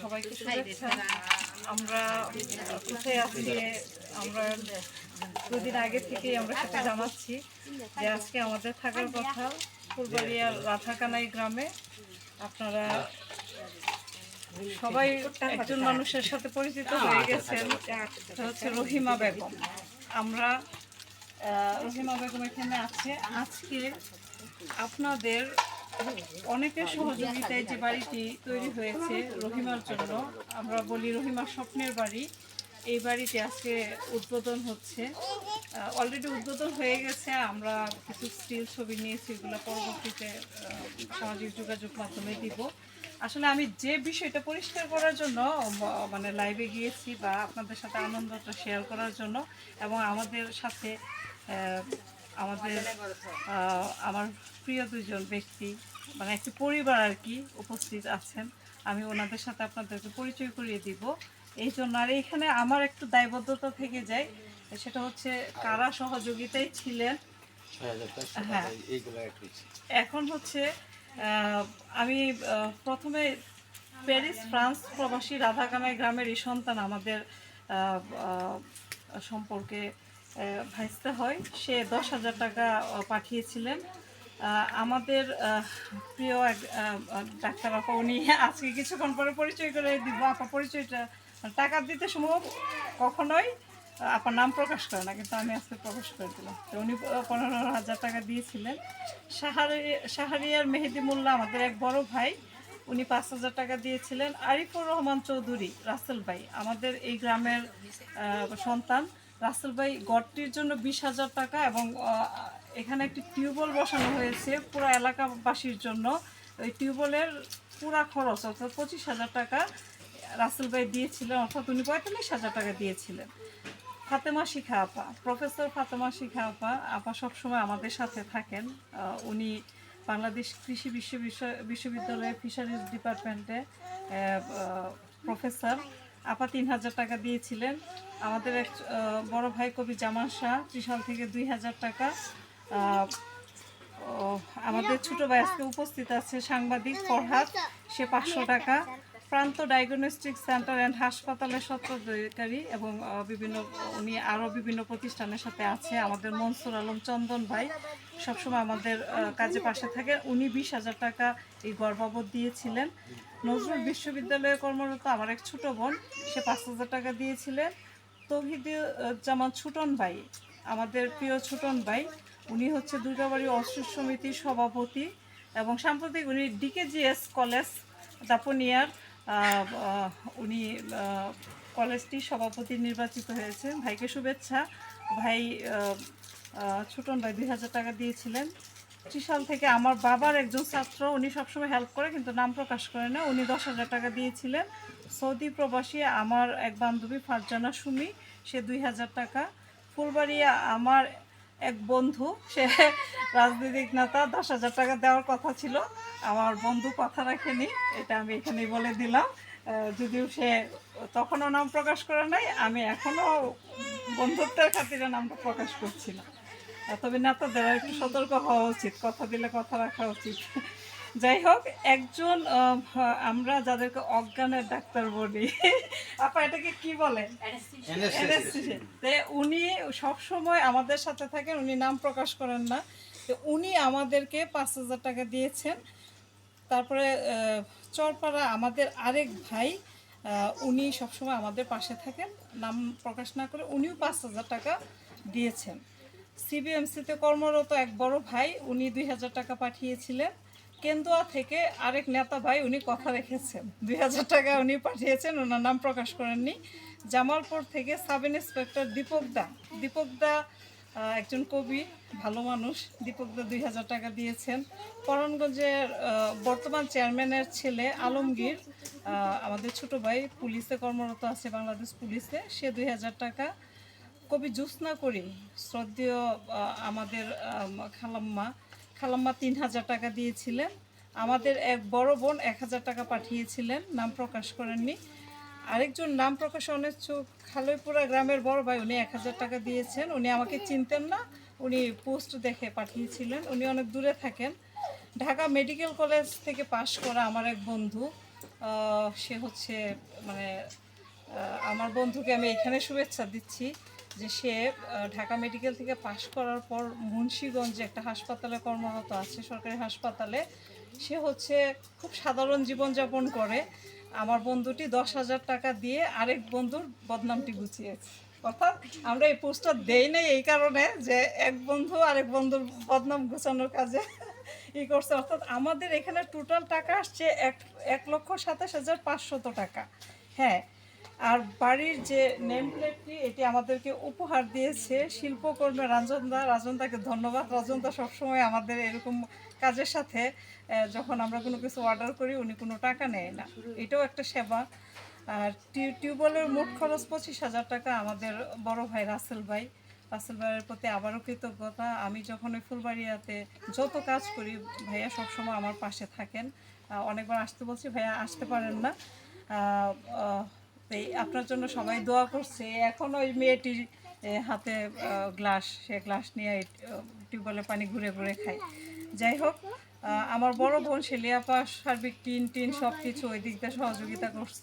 সবাইকে শুভেচ্ছা। আমরা কোথায় আছি আমরা দুদিন আগে থেকে আমরা সেটা জানাচ্ছি যে আজকে আমাদের থাকার কথা ফুলবাড়িয়ার রাধাকানাই গ্রামে আপনারা সবাই একজন মানুষের সাথে পরিচিত হয়ে গেছেন হচ্ছে রহিমা বেগম। আমরা রহিমা বেগম এখানে আছে। আজকে আপনাদের অনেকের সহযোগিতায় যে বাড়িটি তৈরি হয়েছে রহিমার জন্য, আমরা বলি রহিমার স্বপ্নের বাড়ি। এই বাড়িতে আজকে উদ্বোধন হচ্ছে। অলরেডি উদ্বোধন হয়ে গেছে, আমরা কিছু স্টিল ছবি নিয়েছি, এগুলো পরবর্তীতে সামাজিক যোগাযোগ মাধ্যমে দিব। আসলে আমি যে বিষয়টা পরিষ্কার করার জন্য মানে লাইভে গিয়েছি বা আপনাদের সাথে আনন্দটা শেয়ার করার জন্য এবং আমাদের সাথে আমাদের আমার প্রিয় দুজন ব্যক্তি মানে একটি পরিবার আর কি উপস্থিত আছেন। আমি ওনাদের সাথে আপনাদেরকে পরিচয় করিয়ে দিব। এই জন্য আর এখানে আমার একটু দায়বদ্ধতা থেকে যায় সেটা হচ্ছে কারা সহযোগিতায় ছিলেন। হ্যাঁ। এখন হচ্ছে আমি প্রথমে প্যারিস ফ্রান্স প্রবাসী রাধাকানাই গ্রামের এই সন্তান আমাদের সম্পর্কে ভাইস্তে হয়। সে দশ হাজার টাকা পাঠিয়েছিলেন। আমাদের প্রিয় এক ডাক্তার আপা উনি আজকে কিছুক্ষণ পরে পরিচয় করে দিব। আপা পরিচয়টা টাকা দিতে সম্ভব কখনোই আপনার নাম প্রকাশ করে না, কিন্তু আমি আজকে প্রকাশ করে দিলাম। তো উনি পনেরো হাজার টাকা দিয়েছিলেন। সাহারি, সাহারিয়ার মেহেদি মোল্লা আমাদের এক বড় ভাই, উনি পাঁচ হাজার টাকা দিয়েছিলেন। আরিফুর রহমান চৌধুরী, রাসেল ভাই, আমাদের এই গ্রামের সন্তান। রাসেল ভাই গড়টির জন্য বিশ হাজার টাকা এবং এখানে একটি টিউবওয়েল বসানো হয়েছে পুরো এলাকাবাসীর জন্য। ওই টিউবওয়েলের পুরা খরচ অর্থাৎ পঁচিশ হাজার টাকা রাসেল ভাই দিয়েছিলেন, অর্থাৎ উনি পঁয়তাল্লিশ হাজার টাকা দিয়েছিলেন। ফাতেমা শিখা আপা, প্রফেসর ফাতেমা শিখা আপা আপা সবসময় আমাদের সাথে থাকেন। উনি বাংলাদেশ কৃষি বিশ্ব বিশ্ব- বিশ্ববিদ্যালয়ের ফিশারিজ ডিপার্টমেন্টে প্রফেসর আপা তিন হাজার টাকা দিয়েছিলেন। আমাদের এক বড় ভাই কবি জামান শাহ, ত্রিশাল থেকে দুই হাজার টাকা। আমাদের ছোট ভাই আজকে উপস্থিত আছে, সাংবাদিক ফরহাদ, সে পাঁচশো টাকা। প্রান্ত ডায়াগনস্টিক সেন্টার অ্যান্ড হাসপাতালের স্বত্বাধিকারী এবং বিভিন্ন, উনি আরও বিভিন্ন প্রতিষ্ঠানের সাথে আছে। আমাদের মনসুর আলম চন্দন ভাই সবসময় আমাদের কাজে পাশে থাকে। উনি বিশ হাজার টাকা এই গর্বাবত দিয়েছিলেন। নজরুল বিশ্ববিদ্যালয়ে কর্মরত আমার এক ছোট বোন, সে পাঁচ হাজার টাকা দিয়েছিলেন। তৌহিদুজ্জামান ছুটন ভাই, আমাদের প্রিয় ছুটন ভাই, উনি হচ্ছে দুর্গাবাড়ি অস্ত্র সমিতির সভাপতি এবং সাম্প্রতিক উনি ডিকেজিএস কলেজ দাপনিয়ার উনি কলেজটি সভাপতি নির্বাচিত হয়েছে ভাইকে শুভেচ্ছা। ভাই ছোটন ভাই দুই হাজার টাকা দিয়েছিলেন। ত্রিশাল থেকে আমার বাবার একজন ছাত্র উনি সবসময় হেল্প করে কিন্তু নাম প্রকাশ করে না। উনি দশ হাজার টাকা দিয়েছিলেন। সৌদি প্রবাসী আমার এক বান্ধবী ফারজানা সুমি সে দুই হাজার টাকা। ফুলবাড়িয়া আমার এক বন্ধু সে রাজনৈতিক নেতা দশ হাজার টাকা দেওয়ার কথা ছিল। আমার বন্ধু কথা রাখেনি এটা আমি এখানেই বলে দিলাম। যদিও সে তখনও নাম প্রকাশ করে নাই আমি এখনও বন্ধুত্বের খাতিরে নামটা প্রকাশ করছি না। আহ, তবে নেতাদের একটু সতর্ক হওয়া উচিত কথা দিলে কথা রাখা উচিত। যাই হোক একজন আমরা যাদেরকে অজ্ঞানের ডাক্তার বলি আপা এটাকে কি বলে Anesthesia। তে উনি সব সময় আমাদের সাথে থাকেন উনি নাম প্রকাশ করেন না। তো উনি আমাদেরকে পাঁচ হাজার টাকা দিয়েছেন। তারপরে চরপাড়া আমাদের আরেক ভাই উনি সবসময় আমাদের পাশে থাকেন। নাম প্রকাশ না করে উনিও পাঁচ হাজার টাকা দিয়েছেন। সিবিএমসিতে কর্মরত এক বড় ভাই, উনি দুই হাজার টাকা পাঠিয়েছিলেন। কেন্দুয়া থেকে আরেক নেতা ভাই উনি কথা রেখেছেন। দুই হাজার টাকা উনি পাঠিয়েছেন, ওনার নাম প্রকাশ করেননি। জামালপুর থেকে সাব ইন্সপেক্টর দীপক দা। দীপক দা একজন কবি, ভালো মানুষ। দীপক দা দুই হাজার টাকা দিয়েছেন। করণগঞ্জের বর্তমান চেয়ারম্যানের ছেলে আলমগীর আমাদের ছোট ভাই পুলিশে কর্মরত আছে, বাংলাদেশ পুলিশে। সে দুই হাজার টাকা কবি জ্যোৎস্না করি, শ্রদ্ধেয় আমাদের খালাম্মা খালাম্মা তিন হাজার টাকা দিয়েছিলেন। আমাদের এক বড় বোন এক হাজার টাকা পাঠিয়েছিলেন, নাম প্রকাশ করেননি। আরেকজন নাম প্রকাশ অনিচ্ছুক, খালইপুরা গ্রামের বড় ভাই, উনি এক হাজার টাকা দিয়েছেন। উনি আমাকে চিনতেন না, উনি পোস্ট দেখে পাঠিয়েছিলেন। উনি অনেক দূরে থাকেন। ঢাকা মেডিকেল কলেজ থেকে পাশ করা আমার এক বন্ধু সে হচ্ছে মানে আমার বন্ধুকে আমি এখানে শুভেচ্ছা দিচ্ছি। যে সে ঢাকা মেডিকেল থেকে পাশ করার পর মুন্সীগঞ্জে একটা হাসপাতালে কর্মরত আছে, সরকারি হাসপাতালে। সে হচ্ছে খুব সাধারণ জীবনযাপন করে। আমার বন্ধুটি দশ হাজার টাকা দিয়ে আরেক বন্ধুর বদনামটি গুছিয়েছে। অর্থাৎ আমরা এই পোস্টার দেই নাই এই কারণে যে এক বন্ধু আরেক বন্ধুর বদনাম গুছানোর কাজে ই করছে। অর্থাৎ আমাদের এখানে টোটাল টাকা আসছে এক এক লক্ষ সাতাশ হাজার পাঁচশত টাকা। হ্যাঁ আর বাড়ির যে নেম প্লেটটি এটি আমাদেরকে উপহার দিয়েছে শিল্পকর্মে রাজনদা। রাজনদাকে ধন্যবাদ। রাজনদা সবসময় আমাদের এরকম কাজের সাথে যখন আমরা কোনো কিছু অর্ডার করি, উনি কোনো টাকা নেয় না। এটাও একটা সেবা। আর টিউ- টিউবওয়েলের মোট খরচ পঁচিশ হাজার টাকা। আমাদের বড় ভাই রাসেল ভাই। রাসেল ভাইয়ের প্রতি আবারও কৃতজ্ঞতা। আমি যখন ওই ফুলবাড়িয়াতে যত কাজ করি, ভাইয়া সবসময় আমার পাশে থাকেন। অনেকবার আসতে বলছি, ভাইয়া আসতে পারেন না। তাই আপনার জন্য সবাই দোয়া করছে। এখন ওই মেয়েটির হাতে গ্লাস, সে গ্লাস নিয়ে টিউবওয়েলের পানি ঘুরে ঘুরে খায়। যাই হোক আমার বড় বোন শেলিয়াপা সার্বিক টিন টিন সব কিছু ওই দিকটা সহযোগিতা করছে।